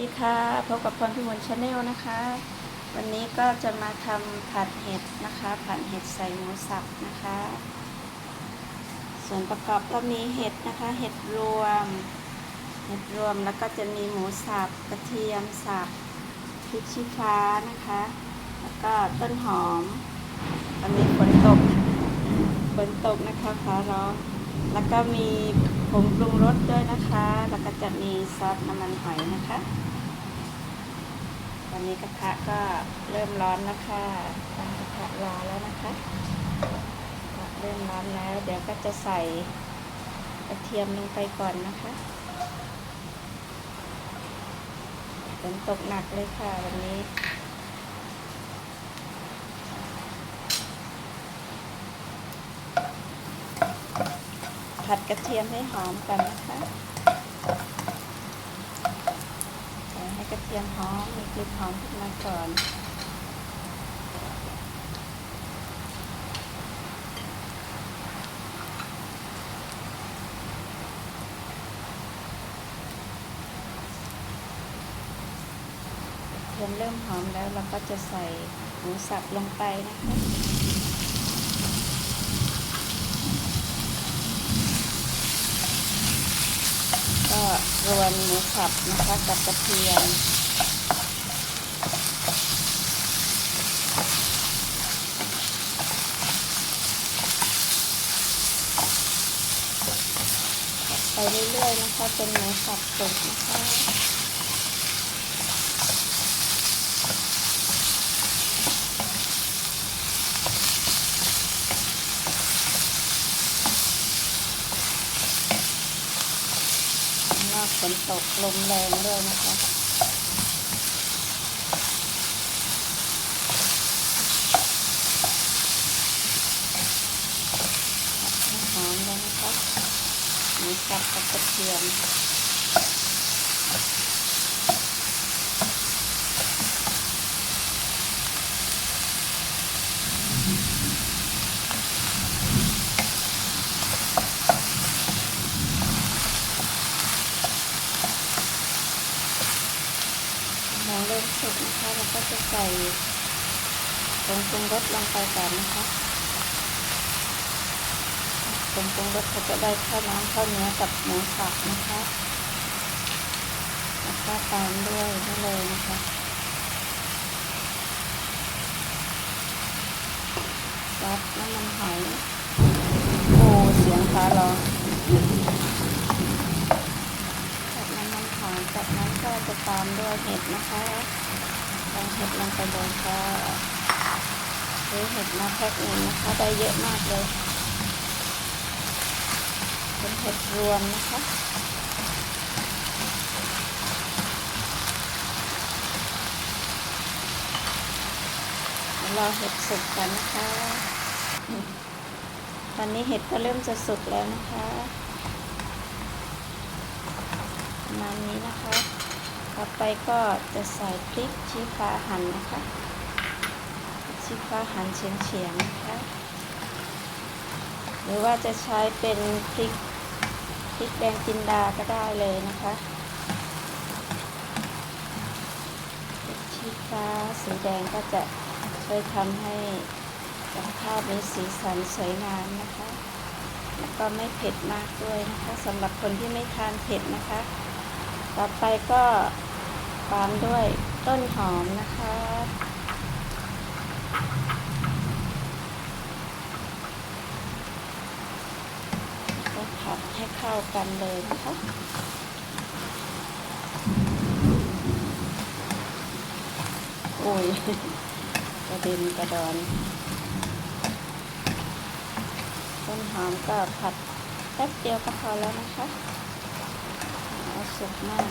ดีค่ะพบกับพรพิมลชาแนลนะคะ วันนี้ก็จะมาทำผัดเห็ดนะคะผัดเห็ดใส่หมูสับนะคะ ส่วนประกอบก็มีเห็ดนะคะ เห็ดรวม เห็ดรวมแล้วก็จะมีหมูสับกระเทียมสับพริกชี้ฟ้านะคะ แล้วก็ต้นหอมตอนนี้ฝนตกฝนตกนะคะฟ้าร้องแล้วก็มีผงปรุงรสด้วยนะคะ แล้วก็จะมีซอสน้ำมันหอยนะคะ ตอนนี้กระทะก็เริ่มร้อนแล้วค่ะตั้งกระทะรอแล้วนะคะกระทะเริ่มร้อนแล้ว เดี๋ยวก็จะใส่กระเทียมลงไปก่อนนะคะฝนตกหนักเลยค่ะวันนี้ผัดกระเทียมให้หอมกันนะคะใส่ให้กระ เทียมหอมมีกลิ่นหอมขึ้นมาก่อนเทียมเริ่มหอมแล้วเราก็จะใส่หมูสับลงไปนะคะก็รวนหมูสับนะคะกับกระเทียมผัดไป เรื่อยๆนะคะเป็นหมูสับสุกนะคะข้ากฝนตกลมแรงด้วยนะคะ ให้หอมเลยนะคะ หมูสับกับกระเทียมหมูเริ่มสุกนะคะเราก็จะใส่ผงปรุงรสลงไปก่อนนะคะ ผงปรุงรสเขาจะได้เข้าน้ำเข้าเนื้อกับหมูสับนะคะแล้วก็ตามด้วยนี่เลยนะคะซอสน้ำมันหอยโอ้เสียงฟ้าร้องจากน้ำมันหอยจากนั้นก็จะตามด้วยเห็ดนะคะใส่เห็ดลงไปเลยค่ะซื้อเห็ดมาแพ็คหนึ่งนะคะได้เยอะมากเลย เป็นเห็ดรวมนะคะเดี๋ยวรอเห็ดสุกกันนะคะ ตอนนี้เห็ดก็เริ่มจะสุกแล้วนะคะประมาณนี้นะคะ ต่อไปก็จะใส่พริกชี้ฟ้าหั่นนะคะชี้ฟ้าหั่นเฉียงๆนะคะ หรือว่าจะใช้เป็นพริก ริกแดงจินดาก็ได้เลยนะคะพริกชี้ฟ้าสีแดงก็จะช่วยทำให้กับข้าวมีสีสันสวยงามนะคะ แล้วก็ไม่เผ็ดมากด้วยนะคะสำหรับคนที่ไม่ทานเผ็ดนะคะ ต่อไปก็ตามด้วยต้นหอมนะคะ ก็ผัด ให้เข้ากันเลยนะคะโอ้ยกระเด็นกระดอนต้นหอมก็ผัดแป๊บเดียวก็พอแล้วนะคะเอาสุกมาก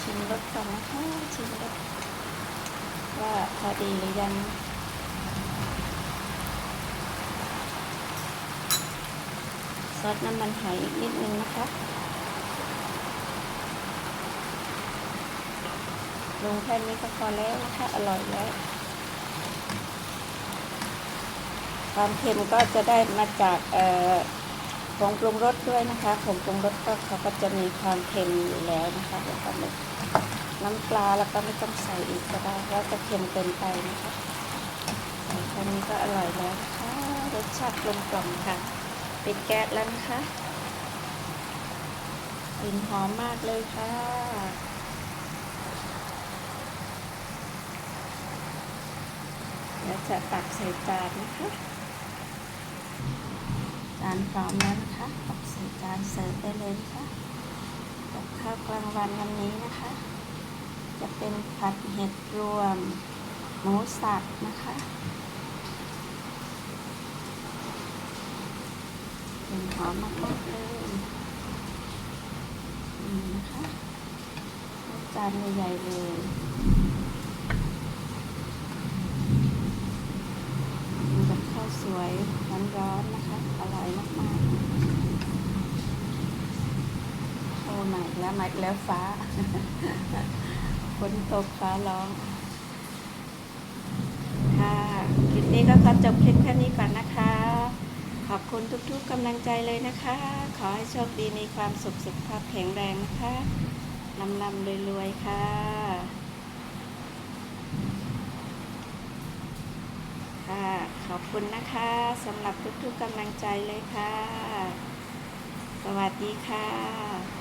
ชิมรสก่อนนะคะ ชิมรสว่าพอดีหรือยัง ซอสน้ำมันหอยอีกนิดนึงนะคะ ลงแค่นี้ก็พอแล้วนะคะ อร่อยแล้ว ความเค็มก็จะได้มาจากผงปรุงรสด้วยนะคะผงปรุงรสก็เขาก็จะมีความเค็มอยู่แล้วนะคะแล้วก็น้ำปลาแล้วก็ไม่ต้องใส่อีกก็ได้แล้วจะเค็มเกินไปนะคะใส่แค่นี้ก็อร่อยแล้วนะคะรสชาติกลมกล่อมค่ะ ปิดแก๊สแล้วนะคะกลิ่นหอมมากเลยค่ะแล้วจะตักใส่จานนะคะจานพร้อมแล้วนะคะตักใส่จานเสิร์ฟได้เลยนะคะกับข้าวกลางวันวันนี้นะคะ จะเป็นผัดเห็ดรวม หมูสับนะคะกลิ่น หอมมากๆเลยนี่นะคะจานใหญ่ๆเลยกินกับข้าวสวยร้อนๆนะคะ อร่อยมากๆโอ้มาอีกแล้วมาอีกแล้วฟ้าฝนตกฟ้าร้องค่ะคลิปนี้ก็จบคลิปแค่นี้ก่อนนะคะ ขอบคุณทุกๆกำลังใจเลยนะคะ ขอให้โชคดีมีความสุขสุขภาพแข็งแรงนะคะลำลำรวยๆ ค่ะ ค่ะ ขอบคุณนะคะสำหรับทุกๆกำลังใจเลยค่ะ สวัสดีค่ะ